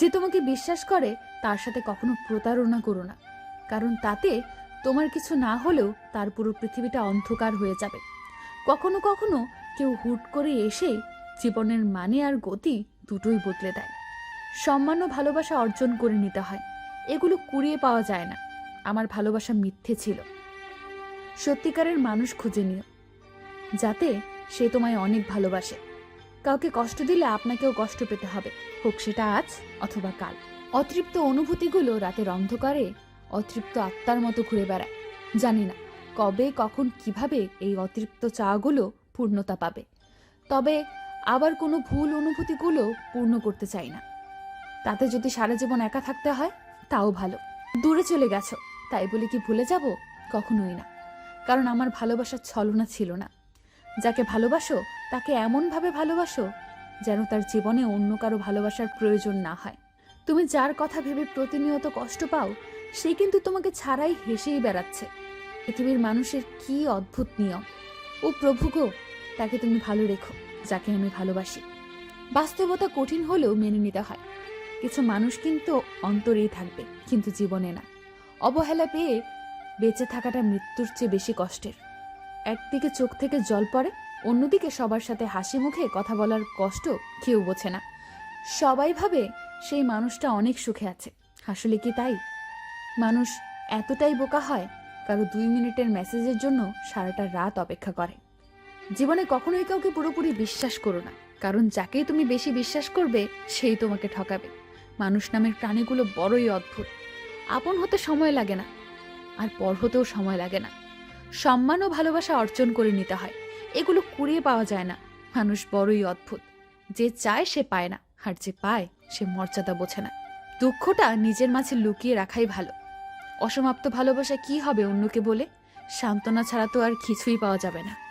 যে তোমাকে বিশ্বাস করে, তার সাথে কখনো প্রতারণা করো না। কারণ তাতে তোমার কিছু না হলেও তার পুরো পৃথিবীটা অন্ধকার হয়ে যাবে। কখনো কখনো কেউ হুট করে এসে জীবনের মানে আর গতি দুটোই বদলে দেয়। সম্মান ও ভালোবাসা অর্জন করে নিতে হয়। এগুলো কুড়িয়ে পাওয়া যায় না। আমার ভালোবাসা মিথ্যে ছিল। সত্যিকারের মানুষ খুঁজে নিও। যাতে সে তোমায় অনেক ভালোবাসে। কাউকে কষ্ট দিলে আপনাকেও কষ্ট পেতে হবে। হোক সেটা আজ অথবা কাল। অতৃপ্ত অনুভূতিগুলো রাতের অন্ধকারে অতৃপ্ত আত্মার মতো ঘুরে বেড়ায়। জানি না কবে, কখন, কীভাবে এই অতৃপ্ত চাগুলো পূর্ণতা পাবে। তবে আবার কোনো ভুল অনুভূতিগুলো পূর্ণ করতে চাই না। তাতে যদি সারা জীবন একা থাকতে হয়, তাও ভালো। দূরে চলে গেছো, তাই বলে কি ভুলে যাব? কখনোই না। কারণ আমার ভালোবাসার ছলনা ছিল না। যাকে ভালোবাসো, তাকে এমনভাবে ভালোবাসো যেন তার জীবনে অন্য কারও ভালোবাসার প্রয়োজন না হয়। তুমি যার কথা ভেবে প্রতিনিয়ত কষ্ট পাও, সে কিন্তু তোমাকে ছাড়াই হেসেই বেড়াচ্ছে। পৃথিবীর মানুষের কি অদ্ভুত নিয়ম। ও প্রভু গো, তাকে তুমি ভালো রেখো, যাকে আমি ভালোবাসি। বাস্তবতা কঠিন হলেও মেনে নিতে হয়। কিছু মানুষ কিন্তু অন্তরেই থাকবে, কিন্তু জীবনে না। অবহেলা পেয়ে বেঁচে থাকাটা মৃত্যুর চেয়ে বেশি কষ্টের। একদিকে চোখ থেকে জল পড়ে, অন্যদিকে সবার সাথে হাসি মুখে কথা বলার কষ্ট কেউ বোঝে না। সবাই ভাবে সেই মানুষটা অনেক সুখে আছে। আসলে কি তাই? মানুষ এতটাই বোকা হয়, কারও দুই মিনিটের মেসেজের জন্য সারাটা রাত অপেক্ষা করে। জীবনে কখনোই কাউকে পুরোপুরি বিশ্বাস করো না, কারণ যাকেই তুমি বেশি বিশ্বাস করবে, সেই তোমাকে ঠকাবে। মানুষ নামের প্রাণীগুলো বড়ই অদ্ভুত। আপন হতে সময় লাগে না, আর পর হতেও সময় লাগে না। সম্মান ও ভালোবাসা অর্জন করে নিতে হয়। এগুলো কুড়িয়ে পাওয়া যায় না। মানুষ বড়ই অদ্ভুত। যে চায় সে পায় না, আর যে পায় সে মর্যাদা বোঝে না। দুঃখটা নিজের মাঝে লুকিয়ে রাখাই ভালো। অসমাপ্ত ভালোবাসা কি হবে অন্যকে বলে? সান্ত্বনা ছাড়া তো আর কিছুই পাওয়া যাবে না।